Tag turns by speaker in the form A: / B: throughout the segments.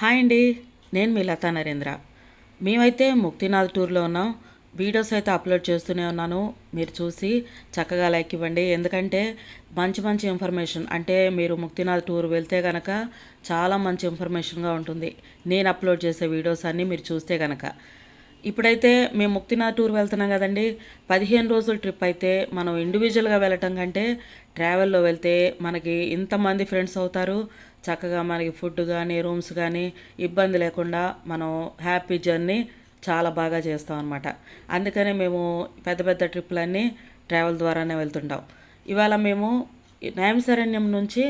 A: Hi అండి నేను మీ లతా నరేంద్ర. మేమైతే ముక్తినాథ్ టూర్లో ఉన్నాం. వీడియోస్ అయితే అప్లోడ్ చేస్తూనే ఉన్నాను. మీరు చూసి చక్కగా లైక్ ఇవ్వండి. ఎందుకంటే మంచి మంచి ఇన్ఫర్మేషన్ అంటే మీరు ముక్తినాథ్ టూర్ వెళ్తే కనుక చాలా మంచి ఇన్ఫర్మేషన్గా ఉంటుంది. నేను అప్లోడ్ చేసే వీడియోస్ అన్నీ మీరు చూస్తే కనుక ఇప్పుడైతే మేము ముక్తినాథ్ టూర్ వెళ్తున్నాం కదండి. పదిహేను రోజుల ట్రిప్ అయితే మనం ఇండివిజువల్గా వెళ్ళటం కంటే ట్రావెల్లో వెళ్తే మనకి ఇంతమంది ఫ్రెండ్స్ అవుతారు. చక్కగా మనకి ఫుడ్ కానీ రూమ్స్ కానీ ఇబ్బంది లేకుండా మనం హ్యాపీ జర్నీ చాలా బాగా చేస్తాం అనమాట అందుకనే మేము పెద్ద పెద్ద ట్రిప్లన్నీ ట్రావెల్ ద్వారానే వెళ్తుంటాం. ఇవాళ మేము నైమశరణ్యం నుంచి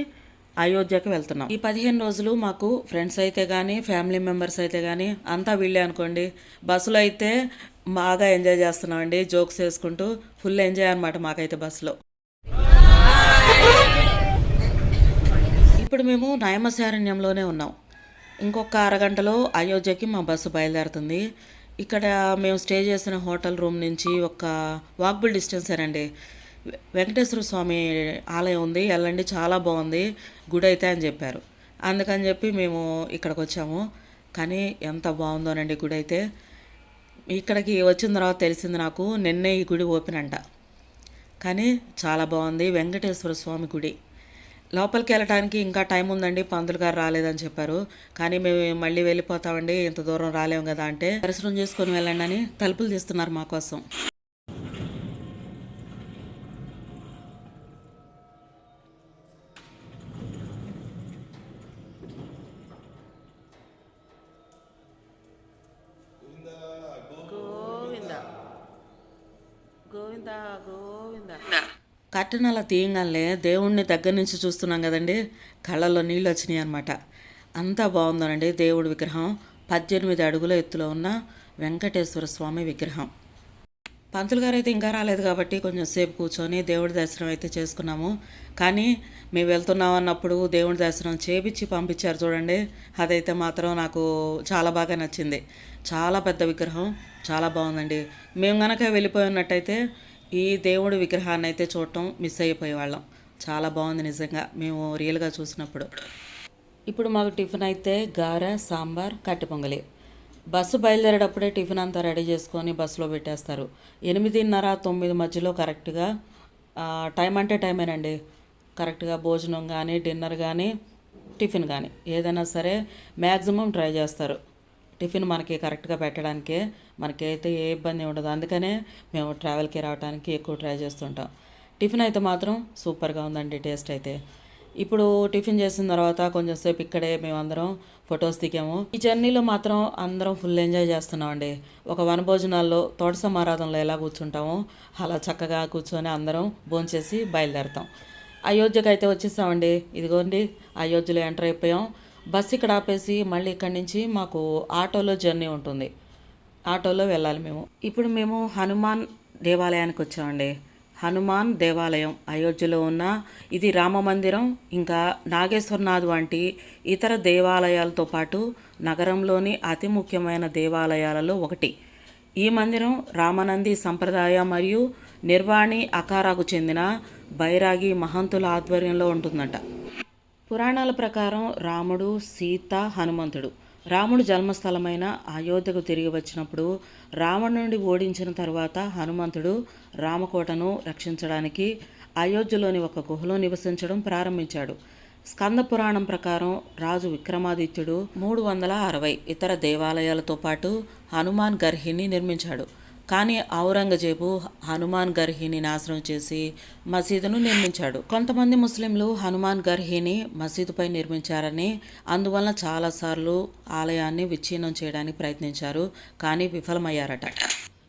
A: అయోధ్యకి వెళ్తున్నాం. ఈ పదిహేను రోజులు మాకు ఫ్రెండ్స్ అయితే కానీ ఫ్యామిలీ మెంబర్స్ అయితే కానీ అంతా వీళ్ళే అనుకోండి. బస్సులో అయితే బాగా ఎంజాయ్ చేస్తున్నామండి. జోక్స్ వేసుకుంటూ ఫుల్ ఎంజాయ్ అనమాట మాకైతే బస్సులో. ఇప్పుడు మేము నయమశారణ్యంలోనే ఉన్నాం. ఇంకొక అరగంటలో అయోధ్యకి మా బస్సు బయలుదేరుతుంది. ఇక్కడ మేము స్టే చేసిన హోటల్ రూమ్ నుంచి ఒక వాక్బుల్ డిస్టెన్సేనండి వెంకటేశ్వర స్వామి ఆలయం ఉంది. వెళ్ళండి చాలా బాగుంది. గుడి అయితే అని చెప్పారు. అందుకని చెప్పి మేము ఇక్కడికి వచ్చాము. కానీ ఎంత బాగుందోనండి గుడి అయితే. ఇక్కడికి వచ్చిన తర్వాత తెలిసింది నాకు నిన్నే ఈ గుడి ఓపెన్ అంట. కానీ చాలా బాగుంది. వెంకటేశ్వర స్వామి గుడి. లోపలికి వెళ్ళటానికి ఇంకా టైం ఉందండి. పంతులు గారు రాలేదని చెప్పారు. కానీ మేము మళ్ళీ వెళ్ళిపోతామండి. ఇంత దూరం రాలేము కదా అంటే. దర్శనం చేసుకొని వెళ్ళండి అని తలుపులు తీస్తున్నారు మా కోసం. కర్టన్ అలా తీయగానే దేవుణ్ణి దగ్గర నుంచి చూస్తున్నాం కదండి. కళ్ళల్లో నీళ్ళు వచ్చినాయి అనమాట అంతా బాగుందనండి దేవుడి విగ్రహం. పద్దెనిమిది అడుగుల ఎత్తులో ఉన్న వెంకటేశ్వర స్వామి విగ్రహం. పంతులు గారు అయితే ఇంకా రాలేదు కాబట్టి కొంచెం సేపు కూర్చొని దేవుడి దర్శనం అయితే చేసుకున్నాము. కానీ మేము వెళ్తున్నాం అన్నప్పుడు దేవుడి దర్శనం చేపించి పంపించారు చూడండి. అదైతే మాత్రం నాకు చాలా బాగా నచ్చింది. చాలా పెద్ద విగ్రహం. చాలా బాగుందండి. మేము కనుక వెళ్ళిపోయి ఉన్నట్టయితే ఈ దేవుడి విగ్రహాన్ని అయితే చూడటం మిస్ అయిపోయేవాళ్ళం. చాలా బాగుంది నిజంగా. మేము రియల్గా చూసినప్పుడు. ఇప్పుడు మాకు టిఫిన్ అయితే గారె సాంబార్ కట్టె పొంగలి. బస్సు బయలుదేరేటప్పుడే టిఫిన్ అంతా రెడీ చేసుకొని బస్సులో పెట్టేస్తారు. ఎనిమిదిన్నర తొమ్మిది మధ్యలో కరెక్ట్గా టైం అంటే టైమేనండి కరెక్ట్గా భోజనం కానీ డిన్నర్ కానీ టిఫిన్ కానీ ఏదైనా సరే మ్యాక్సిమం ట్రై చేస్తారు. టిఫిన్ మనకి కరెక్ట్గా పెట్టడానికే మనకైతే ఏ ఇబ్బంది ఉండదు. అందుకనే మేము ట్రావెల్కి రావడానికి ఎక్కువ ట్రై చేస్తుంటాం. టిఫిన్ అయితే మాత్రం సూపర్గా ఉందండి టేస్ట్ అయితే. ఇప్పుడు టిఫిన్ చేసిన తర్వాత కొంచెం సేపు ఇక్కడే మేమందరం ఫొటోస్ దిగాము. ఈ జర్నీలో మాత్రం అందరం ఫుల్ ఎంజాయ్ చేస్తున్నామండి. ఒక వనభోజనాల్లో తోట సమారాధనలో ఎలా కూర్చుంటామో అలా చక్కగా కూర్చొని అందరం భోంచేసి బయలుదేరతాం. అయోధ్యకు అయితే వచ్చేసామండి. ఇదిగోండి అయోధ్యలో ఎంటర్ అయిపోయాం. బస్ ఇక్కడ ఆపేసి మళ్ళీ ఇక్కడి నుంచి మాకు ఆటోలో జర్నీ ఉంటుంది. ఆటోలో వెళ్ళాలి మేము. ఇప్పుడు మేము హనుమాన్ దేవాలయానికి వచ్చామండి. హనుమాన్ దేవాలయం అయోధ్యలో ఉన్న ఇది రామ మందిరం ఇంకా నాగేశ్వరనాథ్ వంటి ఇతర దేవాలయాలతో పాటు నగరంలోని అతి ముఖ్యమైన దేవాలయాలలో ఒకటి. ఈ మందిరం రామనంది సంప్రదాయ మరియు నిర్వాణి అకారాకు చెందిన బైరాగి మహంతుల ఆధ్వర్యంలో ఉంటుందట. పురాణాల ప్రకారం రాముడు సీత హనుమంతుడు. రాముడు జన్మస్థలమైన అయోధ్యకు తిరిగి వచ్చినప్పుడు రావణుడిని ఓడించిన తర్వాత హనుమంతుడు రామకోటను రక్షించడానికి అయోధ్యలోని ఒక గుహలో నివసించడం ప్రారంభించాడు. స్కంద పురాణం ప్రకారం రాజు విక్రమాదిత్యుడు మూడు వందల అరవై ఇతర దేవాలయాలతో పాటు హనుమాన్ గర్హిని నిర్మించాడు. కానీ ఔరంగజేబు హనుమాన్ గర్హిని నాశనం చేసి మసీదును నిర్మించాడు. కొంతమంది ముస్లింలు హనుమాన్ గర్హిని మసీదుపై నిర్మించారని అందువలన చాలాసార్లు ఆలయాన్ని విచ్ఛిన్నం చేయడానికి ప్రయత్నించారు కానీ విఫలమయ్యారట.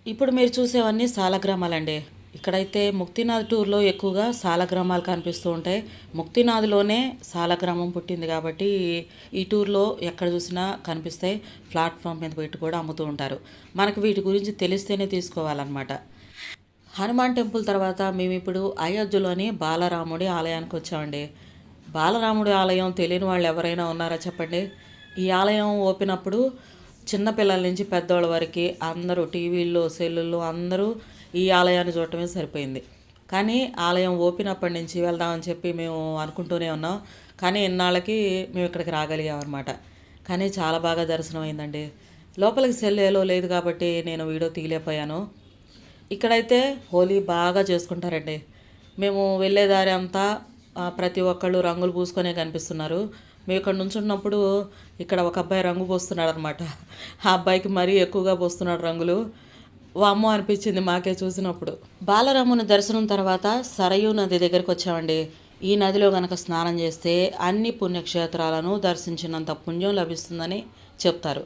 A: ఇప్పుడు మీరు చూసేవన్నీ సాలగ్రామాలండి. ఇక్కడైతే ముక్తినాథ్ టూర్లో ఎక్కువగా సాలగ్రామాలు కనిపిస్తూ ఉంటాయి. ముక్తినాథ్లోనే సాలగ్రామం పుట్టింది కాబట్టి ఈ- టూర్లో ఎక్కడ చూసినా కనిపిస్తాయి. ప్లాట్ఫామ్ మీద పెట్టి కూడా అమ్ముతూ ఉంటారు. మనకు వీటి గురించి తెలిస్తేనే తీసుకోవాలన్నమాట. హనుమాన్ టెంపుల్ తర్వాత మేము ఇప్పుడు అయోధ్యలోని బాలరాముడి ఆలయానికి వచ్చామండి. బాలరాముడి ఆలయం తెలియని వాళ్ళు ఎవరైనా ఉన్నారా చెప్పండి? ఈ ఆలయం ఓపెన్ అప్పుడు చిన్నపిల్లల నుంచి పెద్దవాళ్ళ వరకు అందరూ టీవీల్లో సెల్లుల్లో అందరూ ఈ ఆలయాన్ని చూడటమే సరిపోయింది. కానీ ఆలయం ఓపెన్ అప్పటి నుంచి వెళ్దామని చెప్పి మేము అనుకుంటూనే ఉన్నాం. కానీ ఇన్నాళ్ళకి మేము ఇక్కడికి రాగలిగాం అనమాట కానీ చాలా బాగా దర్శనం అయిందండి లోపలికి సెల్లేలో లేదు కాబట్టి నేను వీడియో తీయలేకపోయాను. ఇక్కడైతే హోలీ బాగా చేసుకుంటారండి. మేము వెళ్ళేదారి అంతా ప్రతి ఒక్కళ్ళు రంగులు పూసుకొనే కనిపిస్తున్నారు. మేము ఇక్కడ నుంచున్నప్పుడు ఇక్కడ ఒక అబ్బాయి రంగు పోస్తున్నాడు అనమాట ఆ అబ్బాయికి మరీ ఎక్కువగా పోస్తున్నాడు రంగులు. వామ్మో అనిపించింది మాకే చూసినప్పుడు. బాలరాముని దర్శనం తర్వాత సరయూ నది దగ్గరికి వచ్చామండి. ఈ నదిలో గనక స్నానం చేస్తే అన్ని పుణ్యక్షేత్రాలను దర్శించినంత పుణ్యం లభిస్తుందని చెప్తారు.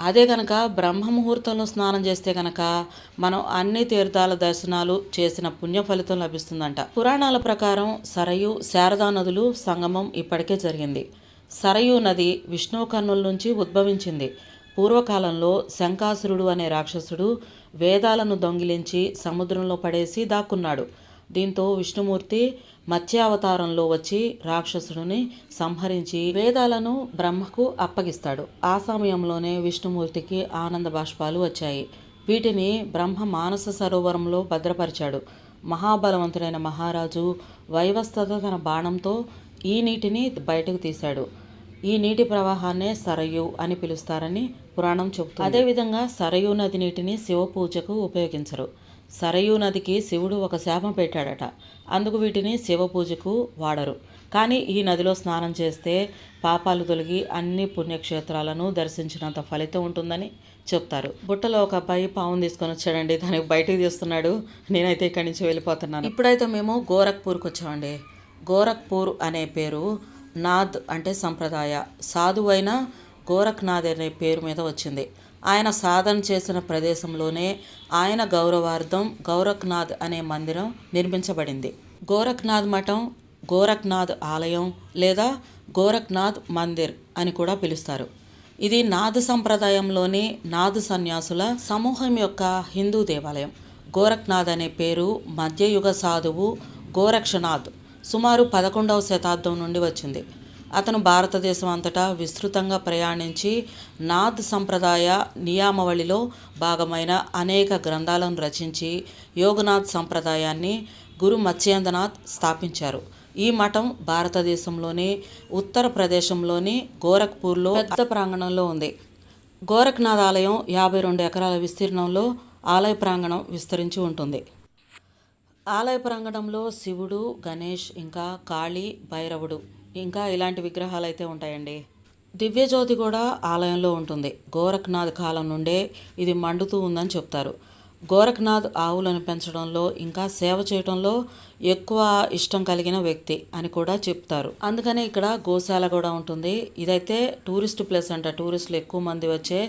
A: అదే కనుక బ్రహ్మ ముహూర్తంలో స్నానం చేస్తే కనుక మనం అన్ని తీర్థాల దర్శనాలు చేసిన పుణ్య ఫలితం లభిస్తుందంట. పురాణాల ప్రకారం సరయు శారదా నదులు సంగమం ఇప్పటికే జరిగింది. సరయు నది విష్ణువు కన్నుల నుంచి ఉద్భవించింది. పూర్వకాలంలో శంకాసురుడు అనే రాక్షసుడు వేదాలను దొంగిలించి సముద్రంలో పడేసి దాక్కున్నాడు. దీంతో విష్ణుమూర్తి మత్స్యావతారంలో వచ్చి రాక్షసుడిని సంహరించి వేదాలను బ్రహ్మకు అప్పగిస్తాడు. ఆ సమయంలోనే విష్ణుమూర్తికి ఆనంద బాష్పాలు వచ్చాయి. వీటిని బ్రహ్మ మానస సరోవరంలో భద్రపరిచాడు. మహాబలవంతుడైన మహారాజు వైవస్థత తన బాణంతో ఈ నీటిని బయటకు తీశాడు. ఈ నీటి ప్రవాహాన్నే సరయు అని పిలుస్తారని పురాణం చెబుతుంది. అదేవిధంగా సరయు నది నీటిని శివ పూజకు ఉపయోగించరు. సరయు నదికి శివుడు ఒక శాపం పెట్టాడట. అందుకు వీటిని శివ పూజకు వాడరు. కానీ ఈ నదిలో స్నానం చేస్తే పాపాలు తొలగి అన్ని పుణ్యక్షేత్రాలను దర్శించినంత ఫలితం ఉంటుందని చెప్తారు. బుట్టలో ఒక అబ్బాయి పావును తీసుకొని వచ్చాడండి. దానికి బయటికి తీస్తున్నాడు. నేనైతే ఇక్కడి నుంచి వెళ్ళిపోతున్నాను. ఇప్పుడైతే మేము గోరఖ్పూర్కి వచ్చామండి. గోరఖ్పూర్ అనే పేరు నాథ్ అంటే సంప్రదాయ. సాధువైన గోరఖ్నాథ్ అనే పేరు మీద వచ్చింది. ఆయన సాధన చేసిన ప్రదేశంలోనే ఆయన గౌరవార్థం గౌరఖ్నాథ్ అనే మందిరం నిర్మించబడింది. గోరఖ్నాథ్ మఠం గోరఖ్నాథ్ ఆలయం లేదా గోరఖ్నాథ్ మందిర్ అని కూడా పిలుస్తారు. ఇది నాథ్ సంప్రదాయంలోని నాథ్ సన్యాసుల సమూహం యొక్క హిందూ దేవాలయం. గోరఖ్నాథ్ అనే పేరు మధ్యయుగ సాధువు గోరక్షనాథ్ సుమారు పదకొండవ శతాబ్దం నుండి వచ్చింది. అతను భారతదేశం అంతటా విస్తృతంగా ప్రయాణించి నాథ్ సంప్రదాయ నియామవళిలో భాగమైన అనేక గ్రంథాలను రచించి యోగనాథ్ సంప్రదాయాన్ని గురు మత్స్యేంద్రనాథ్ స్థాపించారు. ఈ మఠం భారతదేశంలోని ఉత్తరప్రదేశంలోని గోరఖ్పూర్లో పెద్ద ప్రాంగణంలో ఉంది. గోరఖ్నాథ్ ఆలయం యాభై రెండు ఎకరాల విస్తీర్ణంలో ఆలయ ప్రాంగణం విస్తరించి ఉంటుంది. ఆలయ ప్రాంగణంలో శివుడు గణేష్ ఇంకా కాళీ భైరవుడు ఇంకా ఇలాంటి విగ్రహాలు అయితే ఉంటాయండి. దివ్యజ్యోతి కూడా ఆలయంలో ఉంటుంది. గోరఖ్నాథ్ కాలం నుండే ఇది మండుతూ ఉందని చెప్తారు. గోరఖ్నాథ్ ఆవులను పెంచడంలో ఇంకా సేవ చేయడంలో ఎక్కువ ఇష్టం కలిగిన వ్యక్తి అని కూడా చెప్తారు. అందుకనే ఇక్కడ గోశాల కూడా ఉంటుంది. ఇదైతే టూరిస్ట్ ప్లేస్ అంట. టూరిస్టులు ఎక్కువ మంది వచ్చే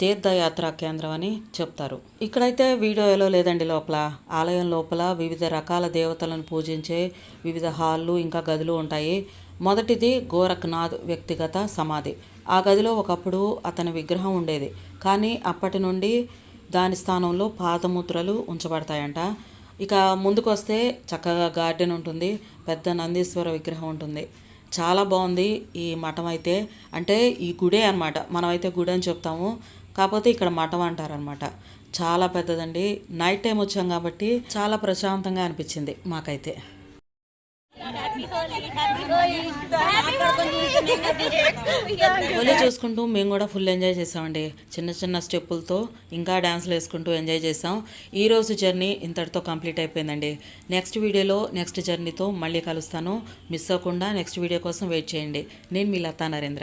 A: తీర్థయాత్రా కేంద్రం అని చెప్తారు. ఇక్కడైతే వీడియోలో లేదండి లోపల. ఆలయం లోపల వివిధ రకాల దేవతలను పూజించే వివిధ హాళ్ళు ఇంకా గదులు ఉంటాయి. మొదటిది గోరఖ్నాథ్ వ్యక్తిగత సమాధి. ఆ గదిలో ఒకప్పుడు అతని విగ్రహం ఉండేది. కానీ అప్పటి నుండి దాని స్థానంలో పాదముద్రలు ఉంచబడతాయంట. ఇక ముందుకు వస్తే చక్కగా గార్డెన్ ఉంటుంది. పెద్ద నందీశ్వర విగ్రహం ఉంటుంది. చాలా బాగుంది ఈ మఠం అయితే. అంటే ఈ గుడే అనమాట మనమైతే గుడి అని చెప్తాము. కాకపోతే ఇక్కడ మఠం అంటారనమాట చాలా పెద్దదండి. నైట్ టైం వచ్చాం కాబట్టి చాలా ప్రశాంతంగా అనిపించింది మాకైతే. హోలీ చూసుకుంటూ మేము కూడా ఫుల్ ఎంజాయ్ చేసామండి. చిన్న చిన్న స్టెప్పులతో ఇంకా డ్యాన్స్లు వేసుకుంటూ ఎంజాయ్ చేసాం. ఈ రోజు జర్నీ ఇంతటితో కంప్లీట్ అయిపోయిందండి. నెక్స్ట్ వీడియోలో నెక్స్ట్ జర్నీతో మళ్ళీ కలుస్తాను. మిస్ అవ్వకుండా నెక్స్ట్ వీడియో కోసం వెయిట్ చేయండి. నేను మీ లతా నరేంద్ర.